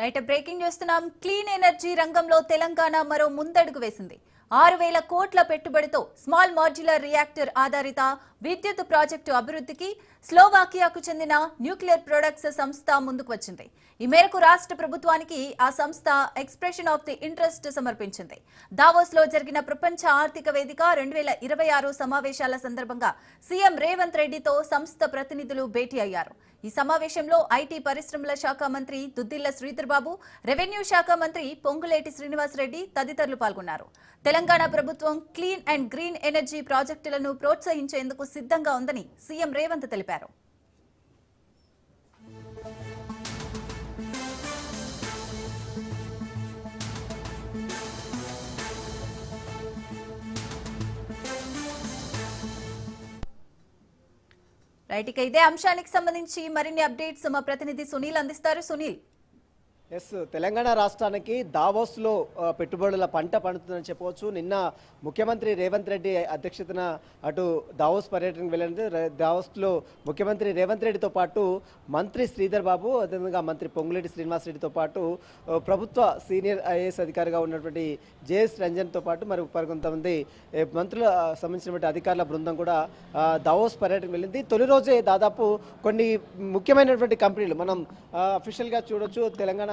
Right breaking చేస్తున్నాం clean energy రంగంలో తెలంగాణ మరో ముందడుగు వేసింది. ఆరు వేల కోట్ల పెట్టుబడితో స్మాల్ మాడ్యులర్ రియాక్టర్ ఆధారిత విద్యుత్ ప్రాజెక్టు అభివృద్ధికి స్లోవాకియాకు చెందిన న్యూక్లియర్ ప్రొడక్ట్స్ సంస్థ ముందుకు వచ్చింది. ఈ మేరకు రాష్ట్ర ప్రభుత్వానికి ఆ సంస్థ ఎక్స్ప్రెషన్ ఆఫ్ ది ఇంట్రెస్ట్ సమర్పించింది. దావోస్లో జరిగిన ప్రపంచ ఆర్థిక వేదిక రెండు వేల ఇరవై ఆరు సమావేశాల సందర్భంగా సీఎం రేవంత్ రెడ్డితో సంస్థ ప్రతినిధులు భేటీ అయ్యారు. ఈ సమావేశంలో ఐటీ పరిశ్రమల శాఖ మంత్రి దుద్దిల్ల శ్రీధర్బాబు రెవెన్యూ శాఖ మంత్రి పొంగులేటి శ్రీనివాసరెడ్డి తదితరులు పాల్గొన్నారు. తెలంగాణ ప్రభుత్వం క్లీన్ అండ్ గ్రీన్ ఎనర్జీ ప్రాజెక్టులను ప్రోత్సహించేందుకు సిద్ధంగా ఉందని సీఎం రేవంత్ తెలిపారు. రైట్ ఇక ఇదే అంశానికి సంబంధించి మరిన్ని అప్డేట్స్ మా ప్రతినిధి సునీల్ అందిస్తారు. సునీల్. ఎస్ తెలంగాణ రాష్ట్రానికి దావోస్లో పెట్టుబడుల పంట పండుతుందని చెప్పవచ్చు. నిన్న ముఖ్యమంత్రి రేవంత్ రెడ్డి అధ్యక్షతన అటు దావోస్ పర్యటనకు వెళ్ళినది దావోస్లో ముఖ్యమంత్రి రేవంత్ రెడ్డితో పాటు మంత్రి శ్రీధర్ బాబు అదేవిధంగా మంత్రి పొంగులేటి శ్రీనివాస్ రెడ్డితో పాటు ప్రభుత్వ సీనియర్ ఐఏఎస్ అధికారిగా ఉన్నటువంటి జేఎస్ రంజన్తో పాటు మరి కొంతమంది మంత్రుల సంబంధించినటువంటి అధికారుల బృందం కూడా దావోస్ పర్యటనకు వెళ్ళింది. తొలి రోజే దాదాపు కొన్ని ముఖ్యమైనటువంటి కంపెనీలు మనం అఫీషియల్గా చూడొచ్చు తెలంగాణ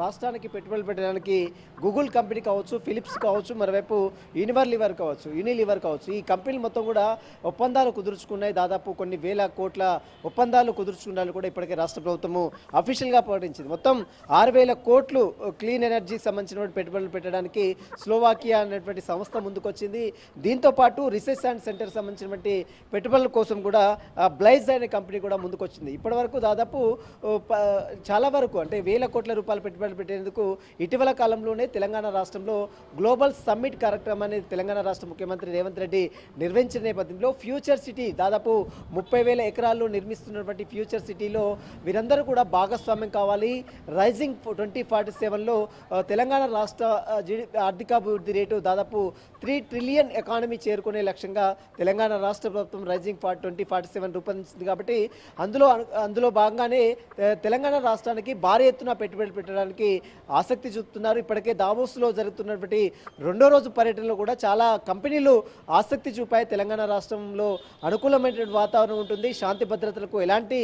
రాష్ట్రానికి పెట్టుబడులు పెట్టడానికి గూగుల్ కంపెనీ కావచ్చు ఫిలిప్స్ కావచ్చు మరోవైపు యూనివర్లివర్ కావచ్చు యూనిలివర్ కావచ్చు. ఈ కంపెనీలు మొత్తం కూడా ఒప్పందాలు కుదుర్చుకున్నాయి. దాదాపు కొన్ని వేల కోట్ల ఒప్పందాలు కుదుర్చుకున్నాలు కూడా ఇప్పటికే రాష్ట్ర ప్రభుత్వము అఫీషియల్గా ప్రకటించింది. మొత్తం ఆరు వేల కోట్లు క్లీన్ ఎనర్జీకి సంబంధించినటువంటి పెట్టుబడులు పెట్టడానికి స్లోవాకియా అనేటువంటి సంస్థ ముందుకొచ్చింది. దీంతో పాటు రీసెర్చ్ అండ్ సెంటర్ సంబంధించినటువంటి పెట్టుబడుల కోసం కూడా బ్లైజ్ అనే కంపెనీ కూడా ముందుకొచ్చింది. ఇప్పటివరకు దాదాపు చాలా వరకు అంటే వేల కోట్ల రూపాయల పెట్టుబడులు పెట్టేందుకు ఇటీవల కాలంలోనే తెలంగాణ రాష్ట్రంలో గ్లోబల్ సమ్మిట్ కార్యక్రమాన్ని తెలంగాణ రాష్ట్ర ముఖ్యమంత్రి రేవంత్ రెడ్డి నిర్వహించిన నేపథ్యంలో ఫ్యూచర్ సిటీ దాదాపు ముప్పై వేల ఎకరాల్లో నిర్మిస్తున్నటువంటి ఫ్యూచర్ సిటీలో వీరందరూ కూడా భాగస్వామ్యం కావాలి. రైజింగ్ ట్వంటీ ఫార్టీ సెవెన్లో తెలంగాణ రాష్ట్ర ఆర్థికాభివృద్ధి రేటు దాదాపు త్రీ ట్రిలియన్ ఎకానమీ చేరుకునే లక్ష్యంగా తెలంగాణ రాష్ట్ర ప్రభుత్వం rising for twenty forty seven రూపొందించింది కాబట్టి అందులో అందులో భాగంగానే తెలంగాణ రాష్ట్రానికి భారీ ఎత్తున పెట్టుబడులు పెట్టడానికి ఆసక్తి చూపుతున్నారు. ఇప్పటికే దావోస్లో జరుగుతున్నటువంటి రెండో రోజు పర్యటనలో కూడా చాలా కంపెనీలు ఆసక్తి చూపాయి. తెలంగాణ రాష్ట్రంలో అనుకూలమైనటువంటి వాతావరణం ఉంటుంది. శాంతి భద్రతలకు ఎలాంటి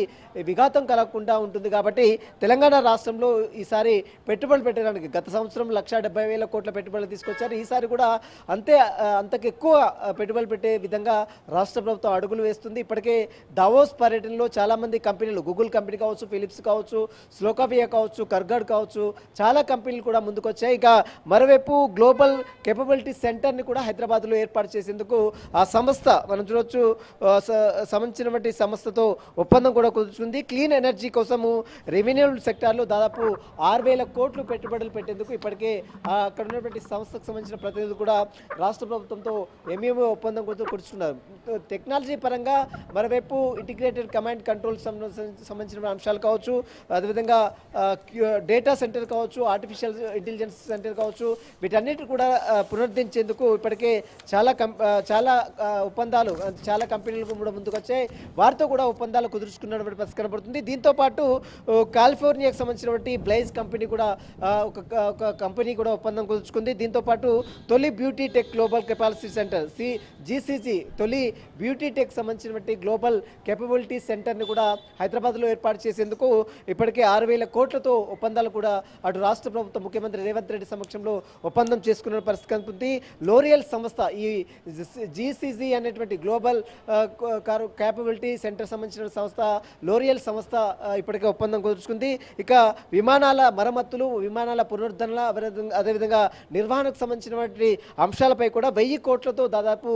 విఘాతం కలగకుండా ఉంటుంది కాబట్టి తెలంగాణ రాష్ట్రంలో ఈసారి పెట్టుబడులు పెట్టడానికి గత సంవత్సరం లక్ష డెబ్బై వేల కోట్ల పెట్టుబడులు తీసుకొచ్చారు. ఈసారి కూడా అంతే అంతకెక్కువ అంతకు ఎక్కువ పెట్టుబడులు పెట్టే విధంగా రాష్ట్ర ప్రభుత్వం అడుగులు వేస్తుంది. ఇప్పటికే దావోస్ పర్యటనలో చాలామంది కంపెనీలు గూగుల్ కంపెనీ కావచ్చు ఫిలిప్స్ కావచ్చు స్లోకావియా కావచ్చు కర్గడ్ కావచ్చు చాలా కంపెనీలు కూడా ముందుకొచ్చాయి. ఇక మరోవైపు గ్లోబల్ కేపబిలిటీ సెంటర్ని కూడా హైదరాబాద్లో ఏర్పాటు చేసేందుకు ఆ సంస్థ మనం చూడొచ్చు సంబంధించినటువంటి సంస్థతో ఒప్పందం కూడా కుదుర్చుకుంది. క్లీన్ ఎనర్జీ కోసము రెవెన్యూ సెక్టార్లో దాదాపు ఆరు వేల కోట్లు పెట్టుబడులు పెట్టేందుకు ఇప్పటికే అక్కడ ఉన్నటువంటి సంస్థకు సంబంధించిన ప్రతినిధులు కూడా రాష్ట్ర ప్రభుత్వంతో ఎంఏఓ ఒప్పందం కూడా కుదుర్చుకున్నారు. టెక్నాలజీ పరంగా మరోవైపు ఇంటిగ్రేటెడ్ కమాండ్ కంట్రోల్ సంబంధించిన అంశాలు కావచ్చు. అదేవిధంగా డేటా సెంటర్ కావచ్చు ఆర్టిఫిషియల్ ఇంటెలిజెన్స్ సెంటర్ కావచ్చు వీటన్నిటి కూడా పునరుద్ధరించేందుకు ఇప్పటికే చాలా చాలా ఒప్పందాలు చాలా కంపెనీలు కూడా ముందుకొచ్చాయి వారితో కూడా ఒప్పందాలు కుదుర్చుకున్నటువంటి పరిస్థితి కనబడుతుంది. దీంతో పాటు సంబంధించినటువంటి బ్లైజ్ కంపెనీ కూడా ఒక ఒక కంపెనీ కూడా ఒప్పందం కుదుర్చుకుంది. దీంతో పాటు తొలి beauty tech global capacity center C GCG తొలి బ్యూటీ టెక్ సంబంధించినటువంటి గ్లోబల్ కెపబిలిటీ సెంటర్ని కూడా హైదరాబాద్లో ఏర్పాటు చేసేందుకు ఇప్పటికే ఆరు వేల కోట్లతో ఒప్పందాలు కూడా అటు రాష్ట్ర ప్రభుత్వం ముఖ్యమంత్రి రేవంత్ రెడ్డి సమక్షంలో ఒప్పందం చేసుకున్న పరిస్థితి కనుకుంది లోరియల్ సంస్థ ఈ జీసీజీ అనేటువంటి గ్లోబల్ క్యాపబిలిటీ సెంటర్ సంబంధించిన సంస్థ లోరియల్ సంస్థ ఇప్పటికే ఒప్పందం కుదుర్చుకుంది. ఇక విమానాల మరమ్మతులు విమానాల పునరుద్ధరణ అదేవిధంగా- నిర్వహణకు సంబంధించినటువంటి అంశాలపై కూడా వెయ్యి కోట్లతో దాదాపు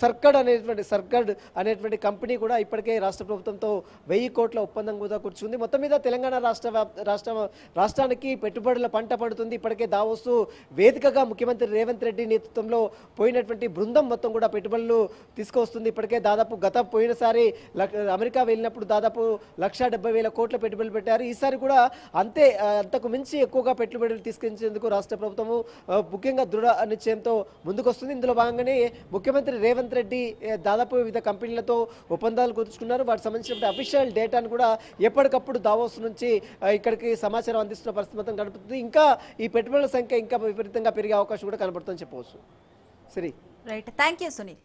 సర్కడ్ అనేటువంటి సర్కడ్ అనేటువంటి కంపెనీ కూడా ఇప్పటికే రాష్ట్ర ప్రభుత్వంతో వెయ్యి కోట్ల ఒప్పందం కూడా కూర్చుంది మొత్తం మీద తెలంగాణ రాష్ట్ర రాష్ట్ర రాష్ట్ర రాష్ట్రానికి పెట్టుబడుల పంట పడుతుంది. ఇప్పటికే దావోసు వేదికగా ముఖ్యమంత్రి రేవంత్ రెడ్డి నేతృత్వంలో పోయినటువంటి బృందం మొత్తం కూడా పెట్టుబడులు తీసుకొస్తుంది. ఇప్పటికే దాదాపు గత పోయినసారి అమెరికా వెళ్ళినప్పుడు దాదాపు లక్ష డెబ్బై వేల కోట్ల పెట్టుబడులు పెట్టారు. ఈసారి కూడా అంతే అంతకు మించి ఎక్కువగా పెట్టుబడులు తీసుకొచ్చేందుకు రాష్ట్ర ప్రభుత్వము ముఖ్యంగా దృఢ నిశ్చయంతో ముందుకొస్తుంది. ఇందులో భాగంగానే ముఖ్యమంత్రి రేవంత్ రెడ్డి దాదాపు వివిధ కంపెనీలతో ఒప్పందాలు కుదుర్చుకున్నారు. వాటికి సంబంధించిన అఫీషియల్ డేటాను కూడా ఎప్పటికప్పుడు దావోస్ నుంచి ఇక్కడికి సమాచారం అందిస్తున్న పరిస్థితి మొత్తం ఇంకా ఈ పెట్టుబడుల సంఖ్య ఇంకా విపరీతంగా పెరిగే అవకాశం కూడా కనబడుతుందని చెప్పవచ్చు. సరే. Right thank you Sunil